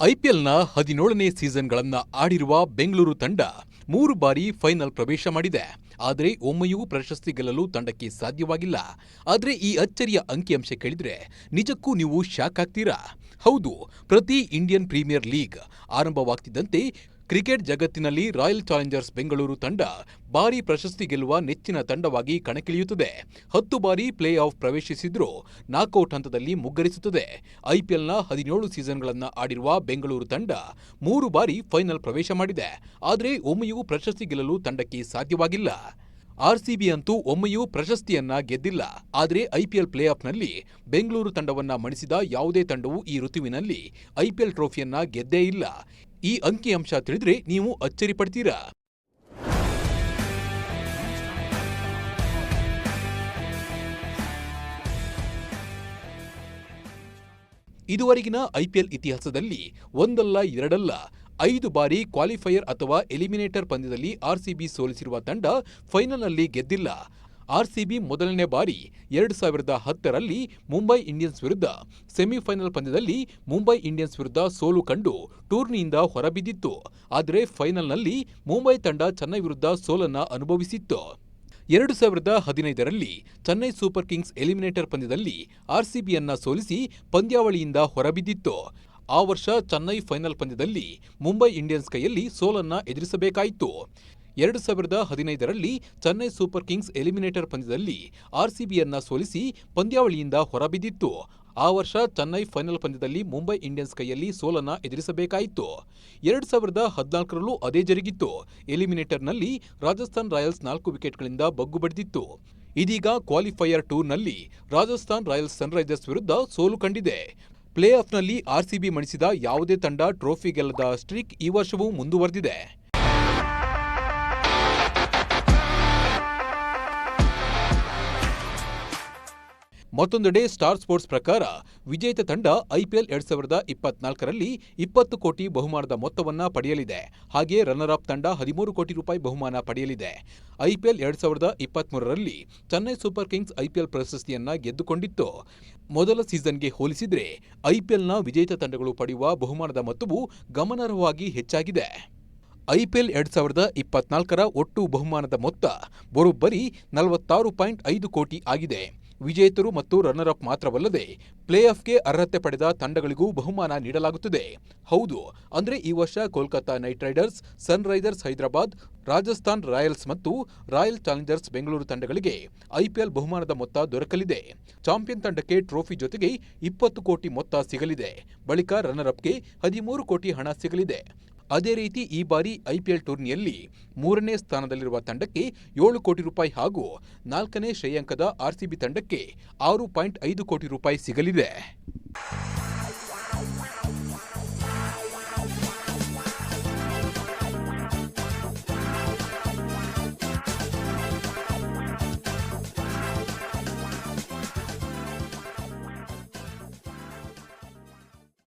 ಐಪಿಎಲ್ನ ಹದಿನೇಳನೇ ಸೀಸನ್ಗಳನ್ನು ಆಡಿರುವ ಬೆಂಗಳೂರು ತಂಡ ಮೂರು ಬಾರಿ ಫೈನಲ್ ಪ್ರವೇಶ ಮಾಡಿದೆ. ಆದರೆ ಒಮ್ಮೆಯೂ ಪ್ರಶಸ್ತಿ ಗೆಲ್ಲಲು ತಂಡಕ್ಕೆ ಸಾಧ್ಯವಾಗಿಲ್ಲ. ಆದರೆ ಈ ಅಚ್ಚರಿಯ ಅಂಕಿಅಂಶ ಕೇಳಿದರೆ ನಿಜಕ್ಕೂ ನೀವು ಶಾಕ್ ಆಗ್ತೀರಾ? ಹೌದು, ಪ್ರತಿ ಇಂಡಿಯನ್ ಪ್ರೀಮಿಯರ್ ಲೀಗ್ ಆರಂಭವಾಗ್ತಿದ್ದಂತೆ ಕ್ರಿಕೆಟ್ ಜಗತ್ತಿನಲ್ಲಿ ರಾಯಲ್ ಚಾಲೆಂಜರ್ಸ್ ಬೆಂಗಳೂರು ತಂಡ ಭಾರಿ ಪ್ರಶಸ್ತಿ ಗೆಲ್ಲುವ ನೆಚ್ಚಿನ ತಂಡವಾಗಿ ಕಣಕ್ಕಿಳಿಯುತ್ತದೆ. ಹತ್ತು ಬಾರಿ ಪ್ಲೇ ಆಫ್ ಪ್ರವೇಶಿಸಿದ್ರೂ ನಾಕೌಟ್ ಹಂತದಲ್ಲಿ ಮುಗ್ಗರಿಸುತ್ತದೆ. ಐಪಿಎಲ್ನ ಹದಿನೇಳು ಸೀಸನ್ಗಳನ್ನು ಆಡಿರುವ ಬೆಂಗಳೂರು ತಂಡ ಮೂರು ಬಾರಿ ಫೈನಲ್ ಪ್ರವೇಶ ಮಾಡಿದೆ. ಆದರೆ ಒಮ್ಮೆಯೂ ಪ್ರಶಸ್ತಿ ಗೆಲ್ಲಲು ತಂಡಕ್ಕೆ ಸಾಧ್ಯವಾಗಿಲ್ಲ. ಆರ್ಸಿಬಿ ಅಂತೂ ಒಮ್ಮೆಯೂ ಪ್ರಶಸ್ತಿಯನ್ನ ಗೆದ್ದಿಲ್ಲ. ಆದರೆ ಐಪಿಎಲ್ ಪ್ಲೇ ಆಫ್ನಲ್ಲಿ ಬೆಂಗಳೂರು ತಂಡವನ್ನ ಮಣಿಸಿದ ಯಾವುದೇ ತಂಡವೂ ಈ ಋತುವಿನಲ್ಲಿ ಐಪಿಎಲ್ ಟ್ರೋಫಿಯನ್ನ ಗೆದ್ದೇ ಇಲ್ಲ. ಈ ಅಂಕಿಅಂಶ ತಿಳಿದ್ರೆ ನೀವು ಅಚ್ಚರಿ ಪಡ್ತೀರಾ ಇದುವರೆಗಿನ ಐಪಿಎಲ್ ಇತಿಹಾಸದಲ್ಲಿ ಒಂದಲ್ಲ, ಎರಡಲ್ಲ, ಐದು ಬಾರಿ ಕ್ವಾಲಿಫೈಯರ್ ಅಥವಾ ಎಲಿಮಿನೇಟರ್ ಪಂದ್ಯದಲ್ಲಿ ಆರ್ಸಿಬಿ ಸೋಲಿಸಿರುವ ತಂಡ ಫೈನಲ್ನಲ್ಲಿ ಗೆದ್ದಿಲ್ಲ. ಆರ್ಸಿಬಿ ಮೊದಲನೇ ಬಾರಿ ಎರಡು ಸಾವಿರದ ಹತ್ತರಲ್ಲಿ ಮುಂಬೈ ಇಂಡಿಯನ್ಸ್ ವಿರುದ್ಧ ಸೆಮಿಫೈನಲ್ ಪಂದ್ಯದಲ್ಲಿ ಮುಂಬೈ ಇಂಡಿಯನ್ಸ್ ವಿರುದ್ಧ ಸೋಲು ಕಂಡು ಟೂರ್ನಿಯಿಂದ ಹೊರಬಿದ್ದಿತ್ತು. ಆದರೆ ಫೈನಲ್ನಲ್ಲಿ ಮುಂಬೈ ತಂಡ ಚೆನ್ನೈ ವಿರುದ್ಧ ಸೋಲನ್ನ ಅನುಭವಿಸಿತ್ತು. ಎರಡು ಸಾವಿರದ ಹದಿನೈದರಲ್ಲಿ ಚೆನ್ನೈ ಸೂಪರ್ ಕಿಂಗ್ಸ್ ಎಲಿಮಿನೇಟರ್ ಪಂದ್ಯದಲ್ಲಿ ಆರ್ಸಿಬಿಯನ್ನ ಸೋಲಿಸಿ ಪಂದ್ಯಾವಳಿಯಿಂದ ಹೊರಬಿದ್ದಿತ್ತು. ಆ ವರ್ಷ ಚೆನ್ನೈ ಫೈನಲ್ ಪಂದ್ಯದಲ್ಲಿ ಮುಂಬೈ ಇಂಡಿಯನ್ಸ್ ಕೈಯಲ್ಲಿ ಸೋಲನ್ನ ಎದುರಿಸಬೇಕಾಯಿತು. ಎರಡು ಸಾವಿರದ ಹದಿನೈದರಲ್ಲಿ ಚೆನ್ನೈ ಸೂಪರ್ ಕಿಂಗ್ಸ್ ಎಲಿಮಿನೇಟರ್ ಪಂದ್ಯದಲ್ಲಿ ಆರ್ಸಿಬಿಯನ್ನ ಸೋಲಿಸಿ ಪಂದ್ಯಾವಳಿಯಿಂದ ಹೊರಬಿದ್ದಿತ್ತು. ಆ ವರ್ಷ ಚೆನ್ನೈ ಫೈನಲ್ ಪಂದ್ಯದಲ್ಲಿ ಮುಂಬೈ ಇಂಡಿಯನ್ಸ್ ಕೈಯಲ್ಲಿ ಸೋಲನ್ನ ಎದುರಿಸಬೇಕಾಯಿತು. ಎರಡು ಸಾವಿರದ ಹದಿನಾಲ್ಕರಲ್ಲೂ ಅದೇ ಜರುಗಿತ್ತು. ಎಲಿಮಿನೇಟರ್ನಲ್ಲಿ ರಾಜಸ್ಥಾನ್ ರಾಯಲ್ಸ್ ನಾಲ್ಕು ವಿಕೆಟ್ಗಳಿಂದ ಬಗ್ಗು ಬಡಿದಿತ್ತು. ಇದೀಗ ಕ್ವಾಲಿಫೈಯರ್ ಟೂರ್ನಲ್ಲಿ ರಾಜಸ್ಥಾನ್ ರಾಯಲ್ಸ್ ಸನ್ರೈಸರ್ಸ್ ವಿರುದ್ಧ ಸೋಲು ಕಂಡಿದೆ. ಪ್ಲೇ ಆಫ್ನಲ್ಲಿ ಆರ್ಸಿಬಿ ಮಣಿಸಿದ ಯಾವುದೇ ತಂಡ ಟ್ರೋಫಿ ಗೆಲ್ಲದ ಸ್ಟ್ರೀಕ್ ಈ ವರ್ಷವೂ ಮುಂದುವರೆದಿದೆ. ಮತ್ತೊಂದೆಡೆ ಸ್ಟಾರ್ ಸ್ಪೋರ್ಟ್ಸ್ ಪ್ರಕಾರ ವಿಜೇತ ತಂಡ ಐಪಿಎಲ್ ಎರಡ್ ಸಾವಿರದ ಇಪ್ಪತ್ನಾಲ್ಕರಲ್ಲಿ ಇಪ್ಪತ್ತು ಕೋಟಿ ಬಹುಮಾನದ ಮೊತ್ತವನ್ನ ಪಡೆಯಲಿದೆ. ಹಾಗೆ ರನ್ನರ್ ಅಪ್ ತಂಡ ಹದಿಮೂರು ಕೋಟಿ ರೂಪಾಯಿ ಬಹುಮಾನ ಪಡೆಯಲಿದೆ. ಐಪಿಎಲ್ ಎರಡ್ ಸಾವಿರದ ಇಪ್ಪತ್ಮೂರರಲ್ಲಿ ಚೆನ್ನೈ ಸೂಪರ್ ಕಿಂಗ್ಸ್ ಐಪಿಎಲ್ ಪ್ರಶಸ್ತಿಯನ್ನ ಗೆದ್ದುಕೊಂಡಿತ್ತು. ಮೊದಲ ಸೀಸನ್ಗೆ ಹೋಲಿಸಿದರೆ ಐಪಿಎಲ್ನ ವಿಜೇತ ತಂಡಗಳು ಪಡೆಯುವ ಬಹುಮಾನದ ಮೊತ್ತವು ಗಮನಾರ್ಹವಾಗಿ ಹೆಚ್ಚಾಗಿದೆ. ಐಪಿಎಲ್ ಎರಡ್ ಸಾವಿರದ ಇಪ್ಪತ್ನಾಲ್ಕರ ಒಟ್ಟು ಬಹುಮಾನದ ಮೊತ್ತ ಬರೋಬ್ಬರಿ ನಲವತ್ತಾರು ಪಾಯಿಂಟ್ ಐದು ಕೋಟಿ ಆಗಿದೆ. ವಿಜೇತರು ಮತ್ತು ರನ್ನರ್ ಅಪ್ ಮಾತ್ರವಲ್ಲದೆ ಪ್ಲೇ ಆಫ್ಗೆ ಅರ್ಹತೆ ಪಡೆದ ತಂಡಗಳಿಗೂ ಬಹುಮಾನ ನೀಡಲಾಗುತ್ತದೆ. ಹೌದು, ಅಂದ್ರೆ ಈ ವರ್ಷ Kolkata Knight Riders, Sunrisers Hyderabad, Rajasthan Royals ಮತ್ತು ರಾಯಲ್ ಚಾಲೆಂಜರ್ಸ್ ಬೆಂಗಳೂರು ತಂಡಗಳಿಗೆ ಐಪಿಎಲ್ ಬಹುಮಾನದ ಮೊತ್ತ ದೊರಕಲಿದೆ. ಚಾಂಪಿಯನ್ ತಂಡಕ್ಕೆ ಟ್ರೋಫಿ ಜೊತೆಗೆ ಇಪ್ಪತ್ತು ಕೋಟಿ ಮೊತ್ತ ಸಿಗಲಿದೆ. ಬಳಿಕ ರನ್ನರ್ ಅಪ್ಗೆ ಹದಿಮೂರು ಕೋಟಿ ಹಣ ಸಿಗಲಿದೆ. ಅದೇ ರೀತಿ ಈ ಬಾರಿ ಐಪಿಎಲ್ ಟೂರ್ನಿಯಲ್ಲಿ ಮೂರನೇ ಸ್ಥಾನದಲ್ಲಿರುವ ತಂಡಕ್ಕೆ ಏಳು ಕೋಟಿ ರೂಪಾಯಿ ಹಾಗೂ ನಾಲ್ಕನೇ ಶ್ರೇಯಾಂಕದ ಆರ್ಸಿಬಿ ತಂಡಕ್ಕೆ ಆರು ಪಾಯಿಂಟ್ ಐದು ಕೋಟಿ ರೂಪಾಯಿ ಸಿಗಲಿದೆ.